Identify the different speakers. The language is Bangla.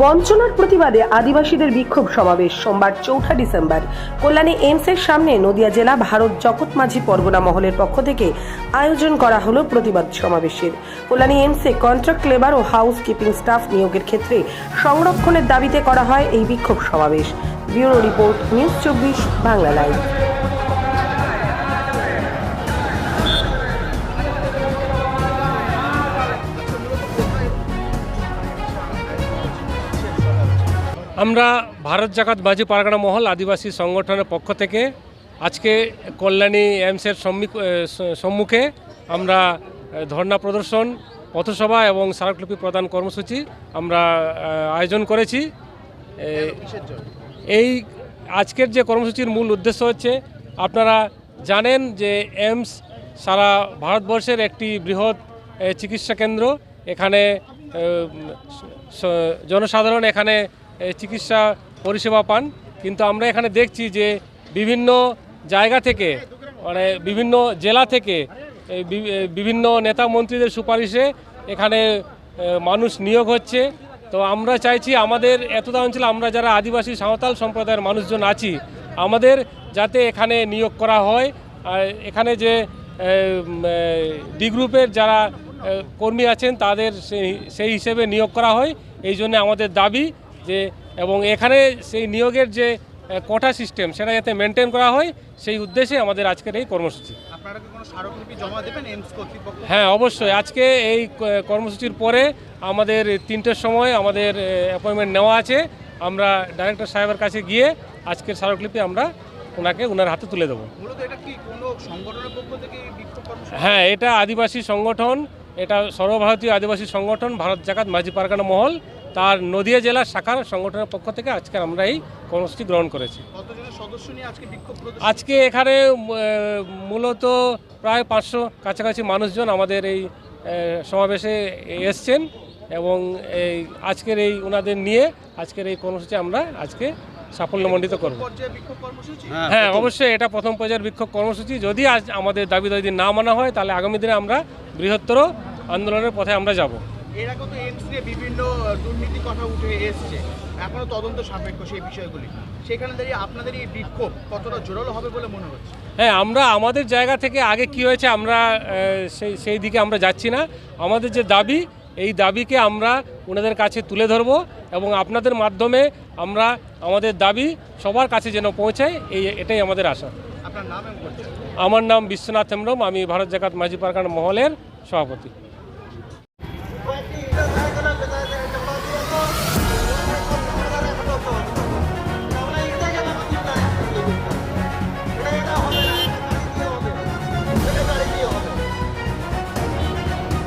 Speaker 1: বঞ্চনার প্রতিবাদে আদিবাসীদের বিক্ষোভ সমাবেশ সোমবার চৌঠা ডিসেম্বর। কল্যাণী এইমসের সামনে নদিয়া জেলা ভারত জগৎ মাঝি পরগনা মহলের পক্ষ থেকে আয়োজন করা হলো প্রতিবাদ সমাবেশের। কল্যাণী এইমসে কন্ট্রাক্ট লেবার ও হাউস কিপিং স্টাফ নিয়োগের ক্ষেত্রে সংরক্ষণের দাবিতে করা হয় এই বিক্ষোভ সমাবেশ। ব্যুরো রিপোর্ট নিউজ চব্বিশ, বাংলা লাইভ।
Speaker 2: আমরা ভারত জাকাত বাজি পারগানা মহল আদিবাসী সংগঠনের পক্ষ থেকে আজকে কল্যাণী এমসের সম্মুখে আমরা ধর্ণা প্রদর্শন, পথসভা এবং স্মারকলিপি প্রদান কর্মসূচি আমরা আয়োজন করেছি। এই আজকের যে কর্মসূচির মূল উদ্দেশ্য হচ্ছে, আপনারা জানেন যে এমস সারা ভারতবর্ষের একটি বৃহৎ চিকিৎসা কেন্দ্র। এখানে জনসাধারণ এখানে চিকিৎসা পরিষেবা পান, কিন্তু আমরা এখানে দেখছি যে বিভিন্ন জায়গা থেকে মানে বিভিন্ন জেলা থেকে বিভিন্ন নেতা মন্ত্রীদের সুপারিশে এখানে মানুষ নিয়োগ হচ্ছে। তো আমরা চাইছি আমাদের, এতটা অঞ্চলে আমরা যারা আদিবাসী সাঁওতাল সম্প্রদায়ের মানুষজন আছি, আমাদের যাতে এখানে নিয়োগ করা হয়। আর এখানে যে ডি গ্রুপের যারা কর্মী আছেন, তাদের সেই হিসেবে নিয়োগ করা হয়। এই জন্য আমাদের দাবি যে এবং এখানে সেই নিয়োগের যে কোটা সিস্টেম সেটা যাতে মেনটেন করা হয় সেই উদ্দেশ্যে আমাদের আজকের এই কর্মসূচি।
Speaker 3: আপনারা কি কোনো স্মারকলিপি জমা দেবেন এমস কর্তৃপক্ষ?
Speaker 2: হ্যাঁ অবশ্যই। আজকে এই কর্মসূচির পরে আমাদের তিনটের সময় আমাদের অ্যাপয়েন্টমেন্ট নেওয়া আছে। আমরা ডাইরেক্টর সাহেবের কাছে গিয়ে আজকের স্মারকলিপি আমরা ওনাকে ওনার হাতে তুলে দেবো। হ্যাঁ এটা আদিবাসী সংগঠন এটা সর্বভারতীয় আদিবাসী সংগঠন ভারত জাকাত মাঝি পারগানা মহল। তার নদিয়া জেলার শাখার সংগঠনের পক্ষ থেকে আজকে আমরা এই কর্মসূচি গ্রহণ করেছি।
Speaker 3: কতজনের সদস্য নিয়ে আজকে বিক্ষোভ প্রদর্শন?
Speaker 2: আজকে এখানে মূলত প্রায় পাঁচশো কাছাকাছি মানুষজন আমাদের এই সমাবেশে এসছেন এবং এই আজকের এই ওনাদের নিয়ে আজকের এই কর্মসূচি আমরা আজকে সাফল্যমণ্ডিত করব।
Speaker 3: কর্মসূচি?
Speaker 2: হ্যাঁ অবশ্যই এটা প্রথম পর্যায়ের বিক্ষোভ কর্মসূচি। যদি আজ আমাদের দাবি দাবি না মানা হয় তাহলে আগামী দিনে আমরা বৃহত্তর আন্দোলনের পথে আমরা যাব।
Speaker 3: এর আগে তো এমস নিয়ে বিভিন্ন দুর্নীতি কথা উঠে এসছে। এখনও তদন্ত সাপেক্ষ সেই বিষয়গুলি। সেখানে দাঁড়িয়ে আপনাদের এই বিক্ষোভ কতটা জোরালো হবে বলে মনে হচ্ছে?
Speaker 2: হ্যাঁ আমরা আমাদের জায়গা থেকে আগে কি হয়েছে আমরা সেই সেই দিকে আমরা যাচ্ছি না। আমাদের যে দাবি এই দাবিকে আমরা ওনাদের কাছে তুলে ধরব এবং আপনাদের মাধ্যমে আমরা আমাদের দাবি সবার কাছে যেন পৌঁছায় এই এটাই আমাদের আশা। আমার নাম বিশ্বনাথ হেমব্রম আমি ভারত জাকাত মাঝি পারগান মহলের সভাপতি।